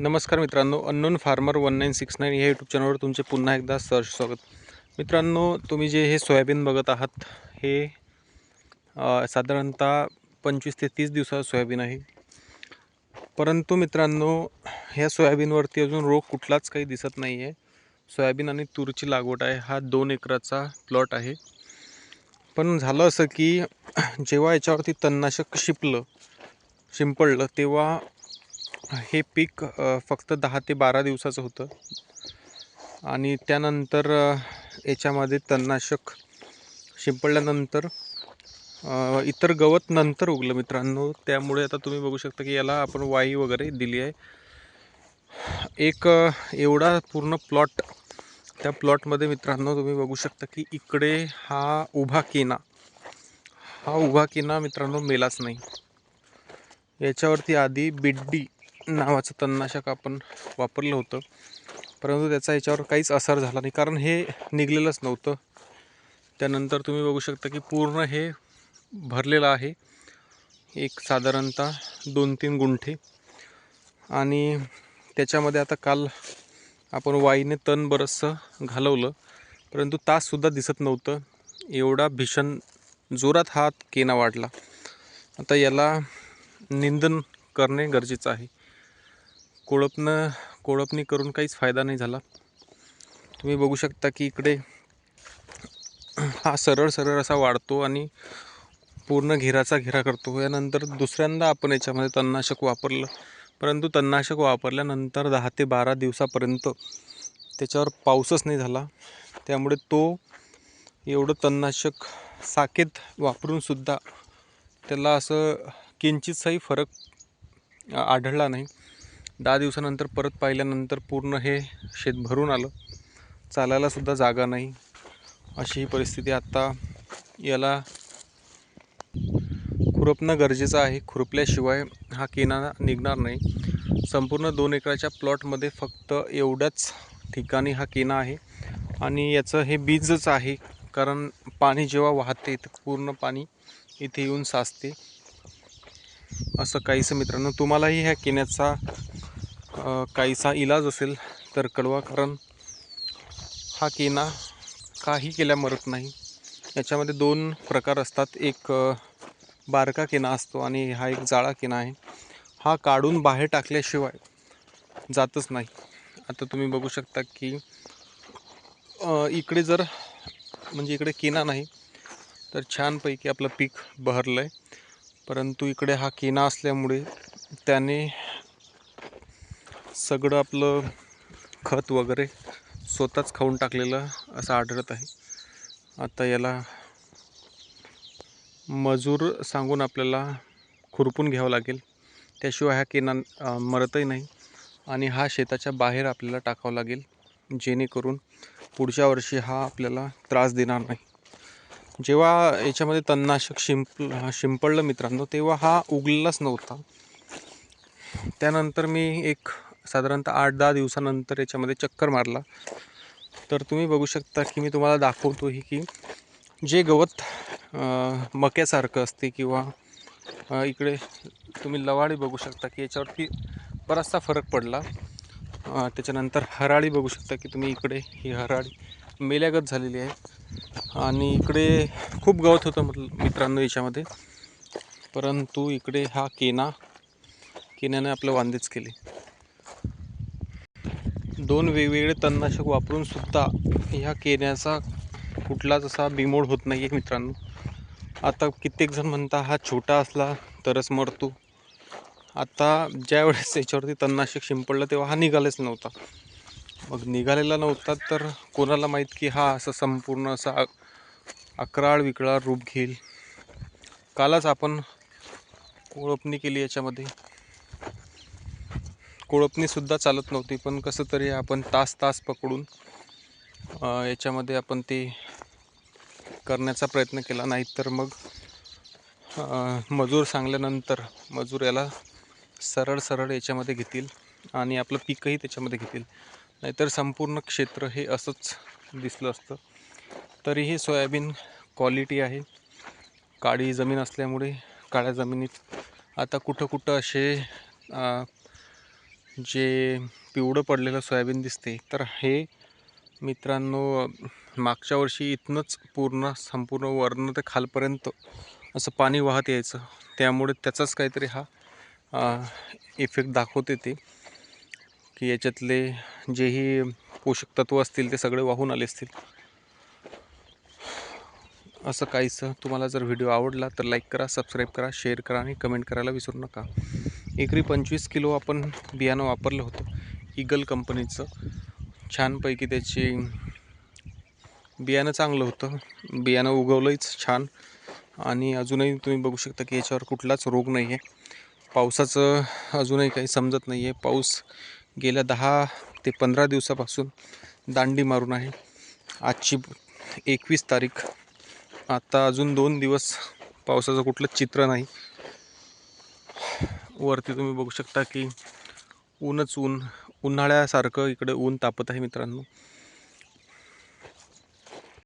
नमस्कार मित्रांनो unknown farmer one nine six nine या यूट्यूब चॅनलवर तुमचे पुन्हा एकदा सर स्वागत. मित्रांनो तुम्ही जे हे सोयाबीन बघत आहात हे साधारणतः पंचवीस ते तीस दिवसाचं सोयाबीन आहे. परंतु मित्रांनो ह्या सोयाबीनवरती अजून रोग कुठलाच काही दिसत नाही आहे सोयाबीन आणि तूरची लागवड आहे हा दोन एकराचा प्लॉट आहे. पण झालं असं की जेव्हा याच्यावरती तणनाशक शिपलं शिंपडलं तेव्हा हे पीक फक्त दहा ते बारा दिवसाचं होतं. आणि त्यानंतर याच्यामध्ये तणनाशक शिंपडल्यानंतर इतर गवत नंतर उगलं मित्रांनो. त्यामुळे आता तुम्ही बघू शकता की याला आपण वाई वगैरे दिली आहे. एक एवढा पूर्ण प्लॉट त्या प्लॉटमध्ये मित्रांनो तुम्ही बघू शकता की इकडे हा उभा केना हा उभा केना मित्रांनो मेलाच नाही. याच्यावरती आधी बिड्डी नावाचं तणनाशक आपण वापरलं होतं. परंतु त्याचा याच्यावर काहीच असर झाला नाही. कारण हे निघलेलंच नव्हतं. त्यानंतर तुम्ही बघू शकता की पूर्ण हे भरलेलं आहे. एक साधारणतः दोन तीन गुंठे. आणि त्याच्यामध्ये आता काल आपण वाईने तण बरंचसं घालवलं. परंतु ताससुद्धा दिसत नव्हतं. एवढा भीषण जोरात हा केना वाढला. आता याला निंदन करणे गरजेचं आहे. कोळपणं कोळपणी करून काहीच फायदा नाही झाला. तुम्ही बघू शकता की इकडे हा सरळ सरळ असा वाढतो आणि पूर्ण घेराचा घेरा करतो. यानंतर दुसऱ्यांदा आपण याच्यामध्ये तणनाशक वापरलं. परंतु तणनाशक वापरल्यानंतर दहा ते बारा दिवसापर्यंत त्याच्यावर पाऊसच नाही झाला. त्यामुळे तो एवढं तणनाशक साकेत वापरूनसुद्धा त्याला असं किंचितसाही फरक आढळला नाही. दहा दिवसानंतर परत पाहिल्यानंतर पूर्ण हे शेत भरून आलं. चालायलासुद्धा जागा नाही. अशी ही परिस्थिती आत्ता याला खुरपणं गरजेचं आहे. खुरपल्याशिवाय हा केना निघणार नाही. संपूर्ण दोन एकराच्या प्लॉटमध्ये फक्त एवढ्याच ठिकाणी हा केना आहे. आणि याचं हे बीजच आहे. कारण पाणी जेव्हा वाहते तर पूर्ण पाणी इथे येऊन साचते. असं काहीसं मित्रांनो तुम्हालाही ह्या केण्याचा काहीसा इलाज असेल तर कळवा कारण हा केना काही केल्या मरत नाही. याच्यामध्ये दोन प्रकार असतात. एक बारका केना असतो आणि हा एक जाळा केना आहे. हा काढून बाहेर टाकल्याशिवाय जातच नाही. आता तुम्ही बघू शकता की इकडे जर म्हणजे इकडे केना नाही तर छानपैकी आपलं पीक बहरलं आहे परंतु इकडे हा केना असल्यामुळे त्याने सगळं आपलं खत वगैरे स्वतःच खाऊन टाकलेलं असं आढळत आहे. आता याला मजूर सांगून आपल्याला खुरपून घ्यावं लागेल. त्याशिवाय हा केनान मरतही नाही आणि हा शेताच्या बाहेर आपल्याला टाकावा लागेल जेणेकरून पुढच्या वर्षी हा आपल्याला त्रास देणार नाही. जेव्हा याच्यामध्ये तणनाशक शिंप शिंपडलं मित्रांनो तेव्हा हा उगलेलाच नव्हता. त्यानंतर मी एक साधारणतः आठ दहा दिवसानंतर याच्यामध्ये चक्कर मारला. तर तुम्ही बघू शकता की मी तुम्हाला दाखवतो ही की जे गवत मक्यासारखं असते किंवा इकडे तुम्ही लवाळी बघू शकता की याच्यावरती बराचसा फरक पडला. त्याच्यानंतर हराळी बघू शकता की तुम्ही इकडे ही हराळी मेल्यागत झालेली आहे. आणि इकडे खूप गवत होतं म्हटलं मित्रांनो याच्यामध्ये. परंतु इकडे हा केना केन्याने आपलं वांदेच केले. दोन वेगवेगळे तणनाशक वापरून सुद्धा ह्या केण्याचा कुठलाच असा बिमोड होत नाही आहे मित्रांनो. आता कित्येक जण म्हणता हा छोटा असला तरच मरतो. आता ज्या वेळेस याच्यावरती तणनाशक शिंपडलं तेव्हा हा निघालेच नव्हता. मग निघालेला नव्हता तर कोणाला माहीत की हा असं संपूर्ण असा अकराळ विकराळ रूप घेईल. कालच आपण ओळपणी केली याच्यामध्ये. कोळपणीसुद्धा चालत नव्हती पण कसं तरी आपण तास तास पकडून याच्यामध्ये आपण ते करण्याचा प्रयत्न केला. नाहीतर मग मजूर सांगल्यानंतर मजूर याला सरळ सरळ याच्यामध्ये घेतील आणि आपलं पीकही त्याच्यामध्ये घेतील. नाहीतर संपूर्ण क्षेत्र हे असंच दिसलं असतं. तरीही सोयाबीन क्वालिटी आहे. काळी जमीन असल्यामुळे काळ्या जमिनीत आता कुठं कुठं असे जे पिवळं पडलेलं सोयाबीन दिसते तर हे मित्रांनो मागच्या वर्षी इथनंच पूर्ण संपूर्ण वर्ण ते खालपर्यंत असं पाणी वाहत यायचं. त्यामुळे त्याचाच काहीतरी हा इफेक्ट दाखवते ते की याच्यातले जेही पोषक तत्व असतील ते सगळे वाहून आले असतील. असं काहीसं तुम्हाला जर व्हिडिओ आवडला तर लाईक करा सबस्क्राईब करा शेअर करा आणि कमेंट करायला विसरू नका. एकरी पंचवीस किलो आपण बियाणं वापरलं होतं. इगल कंपनीचं छानपैकी त्याची बियाणं चांगलं होतं. बियाणं उगवलंच छान. आणि अजूनही तुम्ही बघू शकता की याच्यावर कुठलाच रोग नाही आहे पावसाचं अजूनही काही समजत नाही आहे पाऊस गेल्या दहा ते पंधरा दिवसापासून दांडी मारून आहे. आजची एकवीस तारीख. आता अजून दोन दिवस पावसाचं कुठलं चित्र नाही. वरती तुम्ही बघू शकता की ऊनच ऊन उन्हाळ्यासारखं इकडे ऊन तापत आहे मित्रांनो.